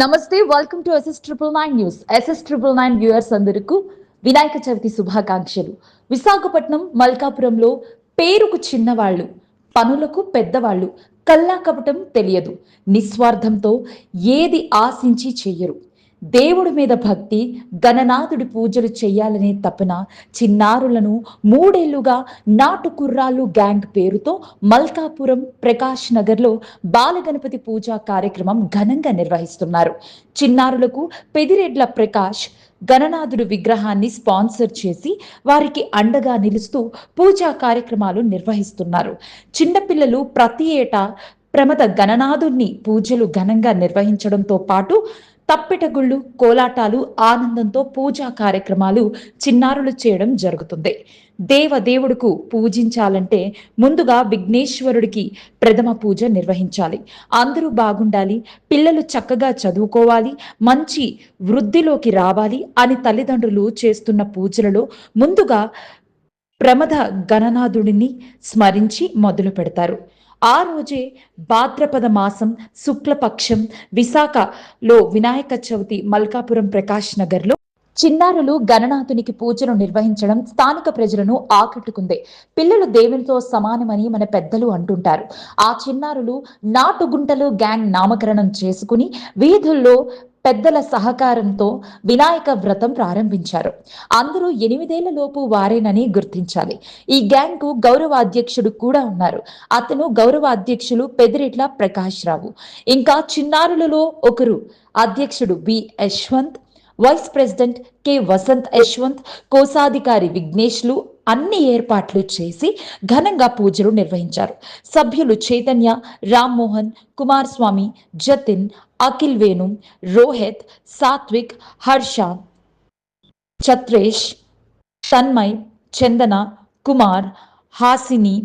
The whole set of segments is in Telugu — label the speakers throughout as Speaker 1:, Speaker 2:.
Speaker 1: నమస్తే welcome to SS triple nine news SS triple nine viewers అందరికీ వినాయక చవితి శుభాకాంక్షలు. విశాఖపట్నం మల్కాపురంలో పేరుకు చిన్నవాళ్ళు పనులకు పెద్దవాళ్ళు కల్లా కపటం తెలియదు. నిస్వార్థంతో ఏది ఆశించి చెయ్యరు. దేవుడి మీద భక్తి గణనాథుడి పూజలు చేయాలనే తపన చిన్నారులను మూడేళ్ళుగా నాటు కుర్రాళ్ళు గ్యాంగ్ పేరుతో మల్కాపురం ప్రకాష్ నగర్లో బాలగణపతి పూజా కార్యక్రమం ఘనంగా నిర్వహిస్తున్నారు. చిన్నారులకు పెదిరెడ్ల ప్రకాష్ గణనాథుడి విగ్రహాన్ని స్పాన్సర్ చేసి వారికి అండగా నిలుస్తూ పూజా కార్యక్రమాలు నిర్వహిస్తున్నారు. చిన్నపిల్లలు ప్రతి ఏటా ప్రమద గణనాథుణ్ణి పూజలు ఘనంగా నిర్వహించడంతో పాటు తప్పెటగుళ్ళు కోలాటాలు ఆనందంతో పూజా కార్యక్రమాలు చిన్నారులు చేయడం జరుగుతుంది. దేవదేవుడుకు పూజించాలంటే ముందుగా విఘ్నేశ్వరుడికి ప్రథమ పూజ నిర్వహించాలి. అందరూ బాగుండాలి పిల్లలు చక్కగా చదువుకోవాలి మంచి వృద్ధిలోకి రావాలి అని తల్లిదండ్రులు చేస్తున్న పూజలలో ముందుగా ప్రమద గణనాథుడిని స్మరించి మొదలు పెడతారు ఆ రోజే భాద్రపద మాసం శుక్లపక్షం విశాఖలో వినాయక చవితి మల్కాపురం ప్రకాష్ నగర్లో చిన్నారులు గణనాథునికి పూజను నిర్వహించడం స్థానిక ప్రజలను ఆకట్టుకుంది. పిల్లలు దేవునితో సమానమని మన పెద్దలు అంటుంటారు. ఆ చిన్నారులు నాటుగుంటలు గ్యాంగ్ నామకరణం చేసుకుని వీధుల్లో పెద్దల సహకారంతో వినాయక వ్రతం ప్రారంభించారు. అందరూ ఎనిమిదేళ్ళ లోపు వారేనని గుర్తించాలి. ఈ గ్యాంగ్కు గౌరవ అధ్యక్షుడు కూడా ఉన్నారు. అతను గౌరవ అధ్యక్షులు పెదిరెట్ల ప్రకాష్ రావు. ఇంకా చిన్నారులలో ఒకరు అధ్యక్షుడు B. Yashwant vice president K. Vasanth Yashwant కోశాధికారి విఘ్నేష్లు అన్ని ఏర్పాట్లు చేసి ఘనంగా పూజలు నిర్వహించారు. సభ్యులు చైతన్య రామ్మోహన్ కుమారస్వామి జతిన్ అఖిల్ వేణు రోహిత్ సాత్విక్ హర్ష చత్రేష్ తన్మయ్ చందన కుమార్ హాసిని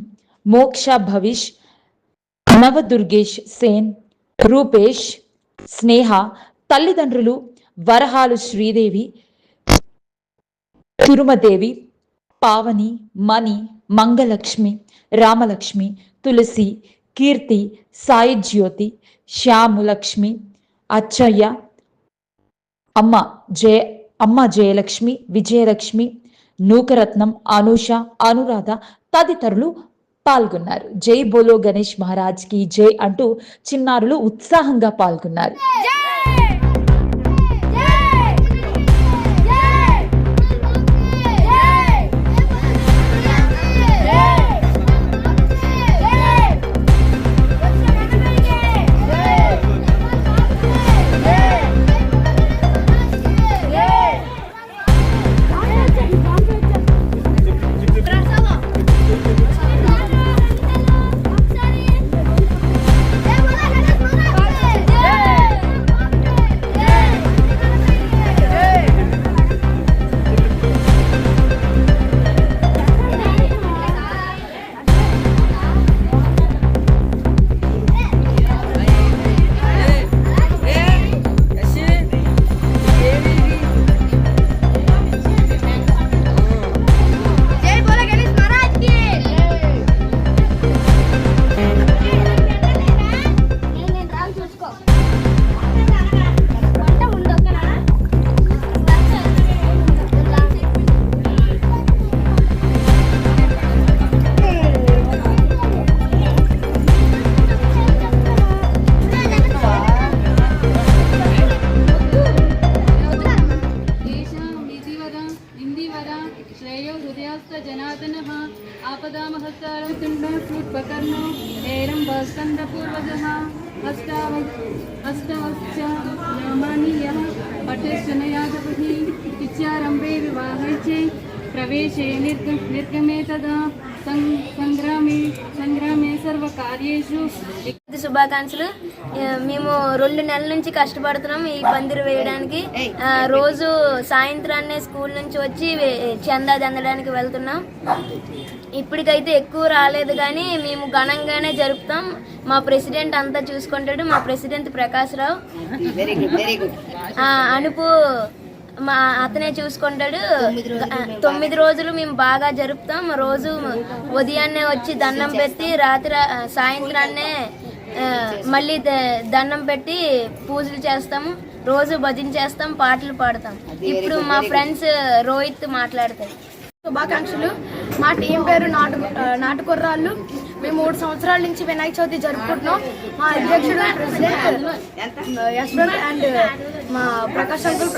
Speaker 1: మోక్ష భవిష్ నవదుర్గేష్ సేన్ రూపేష్ స్నేహ తల్లిదండ్రులు వరహాలు శ్రీదేవి తిరుమదేవి పావని మణి మంగలక్ష్మి రామలక్ష్మి తులసి కీర్తి సాయి జ్యోతి శ్యాములక్ష్మి అచ్చయ్య అమ్మ జయ అమ్మ జయలక్ష్మి విజయలక్ష్మి నూకరత్నం అనూష అనురాధ తదితరులు పాల్గొన్నారు. జై బోలో గణేష్ మహారాజ్కి జై అంటూ చిన్నారులు ఉత్సాహంగా పాల్గొన్నారు.
Speaker 2: हेरम्बस्कन्दपूर्वजः अष्टाव अष्टवश्च नामानि यः पठश्चनयादपहि इत्यारम्भे विवाहे च प्रवेशे निर्ग निर्गमे तदा सं- सङ्ग्रामे सङ्ग्रामे सर्वकार्येषु
Speaker 3: ఇది శుభాకాంక్షలు ఆ, మేము రెండు నెలల నుంచి కష్టపడుతున్నాం ఈ పందిరి వేయడానికి ఆ, రోజు సాయంత్రాన్నే స్కూల్ నుంచి వచ్చి వే- చందా చెందడానికి వెళ్తున్నాం ఇప్పటికైతే ఎక్కువ రాలేదు కానీ మేము ఘనంగానే జరుపుతాం. మా ప్రెసిడెంట్ అంతా చూసుకుంటాడు. మా ప్రెసిడెంట్ ప్రకాష్ రావు. ఆ, అనుపు మా అతనే చూసుకుంటాడు. తొమ్మిది రోజులు మేము బాగా జరుపుతాం. రోజు ఉదయాన్నే వచ్చి దండం పెట్టి రాత్రి సాయంత్రాన్నే మళ్ళీ ద- దండం పెట్టి పూజలు చేస్తాము. రోజు భజన చేస్తాం పాటలు పాడతాం. ఇప్పుడు మా ఫ్రెండ్స్ రోహిత్ మాట్లాడతారు.
Speaker 4: శుభాకాంక్షలు. మా టీం పేరు నాటు నాటుకుర్రాళ్ళు. మేము మూడు సంవత్సరాల నుంచి వినాయక చవితి జరుపుకుంటున్నాం. మా అధ్యక్షుడు ప్రెసిడెంట్ యశ్వంత్ అండ్ మా ప్రకాష్ అంకుల్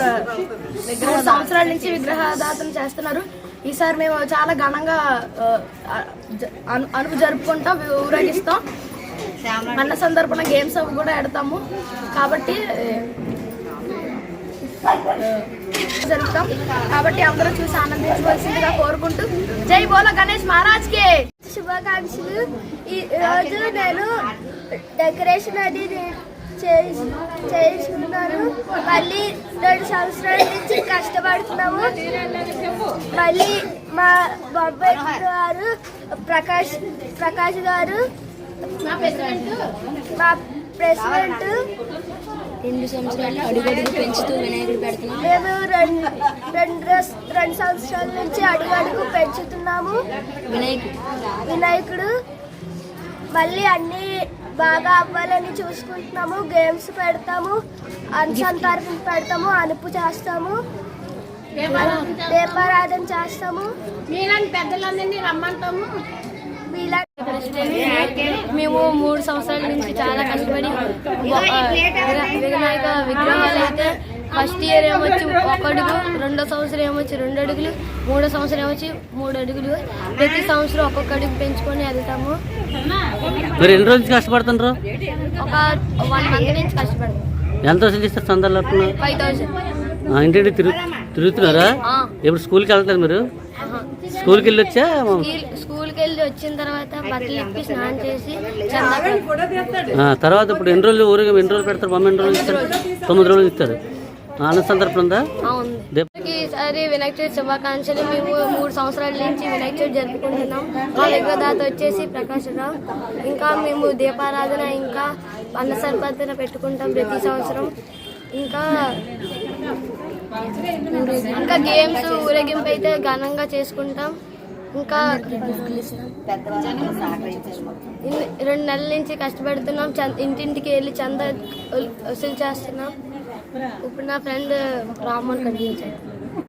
Speaker 4: విగ్రహ సంవత్సరాల నుంచి విగ్రహదాతలు చేస్తున్నారు. ఈసారి మేము చాలా ఘనంగా అను జరుపుకుంటాం ఊరేగిస్తాం. అన్న సందర్భంగా గేమ్స్ అవి కూడా ఆడతాము. కాబట్టి జరుపుతాం కాబట్టి అందరూ చూసి ఆనందించవలసిందిగా కోరుకుంటూ జై బోల గణేష్ మహారాజ్ కే.
Speaker 5: శుభాకాంక్షలు. ఈ రోజు నేను డెకరేషన్ అది చేయించుకున్నాను చేస్తున్నాను. మళ్ళీ రెండు సంవత్సరాల నుంచి కష్టపడుతున్నాము. మళ్ళీ మా బొబ్బాయి గారు ప్రకాష్ ప్రకాష్ గారు మా ప్రెసిడెంట్?
Speaker 3: రెండు సంవత్సరాలు అడుగడుగు పెంచుతూ వినాయకుడు పెడుతున్నాం.
Speaker 5: మేము రెండు రెండు రెండు సంవత్సరాల నుంచి అడుగు అడుగు పెంచుతున్నాము.
Speaker 3: వినాయకుడు.
Speaker 5: వినాయకుడు మళ్ళీ అన్ని బాగా అవ్వాలని చూసుకుంటున్నాము. గేమ్స్ పెడతాము అనుసంతరణ పెడతాము అనుపు చేస్తాము. దీపారాధన చేస్తాము.
Speaker 4: మీలాంటి పెద్దలందరినీ రమ్మంటాము.
Speaker 5: మీలా
Speaker 3: మేము మూడు సంవత్సరాల నుంచి చాలా కష్టపడి వినాయక విగ్రహాలు అయితే ఫస్ట్ ఇయర్ ఏమొచ్చి ఒక అడుగు రెండో సంవత్సరం ఏమొచ్చి రెండు అడుగులు మూడో సంవత్సరం ఏమొచ్చి మూడు అడుగులు. ప్రతి సంవత్సరం ఒక్కొక్క అడుగు పెంచుకొని వెళ్తాము.
Speaker 6: మీరు ఎన్ని రోజులు కష్టపడుతుండ్రు?
Speaker 3: ఒక వన్ మంత్ నుంచి కష్టపడతాం
Speaker 6: ఎంత వసూలు ఇస్తారు అప్పుడు
Speaker 3: ఫైవ్ థౌసండ్.
Speaker 6: ఇంటింటి తిరుగు తిరుగుతున్నారా? ఎప్పుడు స్కూల్కి వెళ్తారు మీరు? స్కూల్కి వెళ్ళి వచ్చా?
Speaker 3: స్కూల్కి వెళ్ళి వచ్చిన తర్వాత బట్టలు ఇప్పి స్నానం చేసి
Speaker 6: తర్వాత ఇప్పుడు ఎన్ని రోజులు ఊరికి ఎన్ని రోజులు పెడతారు? బొమ్మ ఎన్ని రోజులు ఇస్తారు? తొమ్మిది రోజులు ఇస్తారు. ఆనంద సందర్భం ఉందా?
Speaker 3: ఈసారి వినాయక చవితి శుభాకాంక్షలు. మేము మూడు సంవత్సరాల నుంచి వినాయక చవితి జరుపుకుంటున్నాం. మా విగ్రహదాత వచ్చేసి ప్రకాశరావు. ఇంకా మేము దీపారాధన ఇంకా అన్న సర్పతన పెట్టుకుంటాం ప్రతి సంవత్సరం. ఇంకా ఇంకా గేమ్స్ ఊరేగింపు అయితే ఘనంగా చేసుకుంటాం. ఇంకా రెండు నెలల నుంచి కష్టపడుతున్నాం. ఇంటింటికి వెళ్ళి చంద వసూలు చేస్తున్నాం. ఇప్పుడు నా ఫ్రెండ్ రామ్మోహన్ కనిపించాడు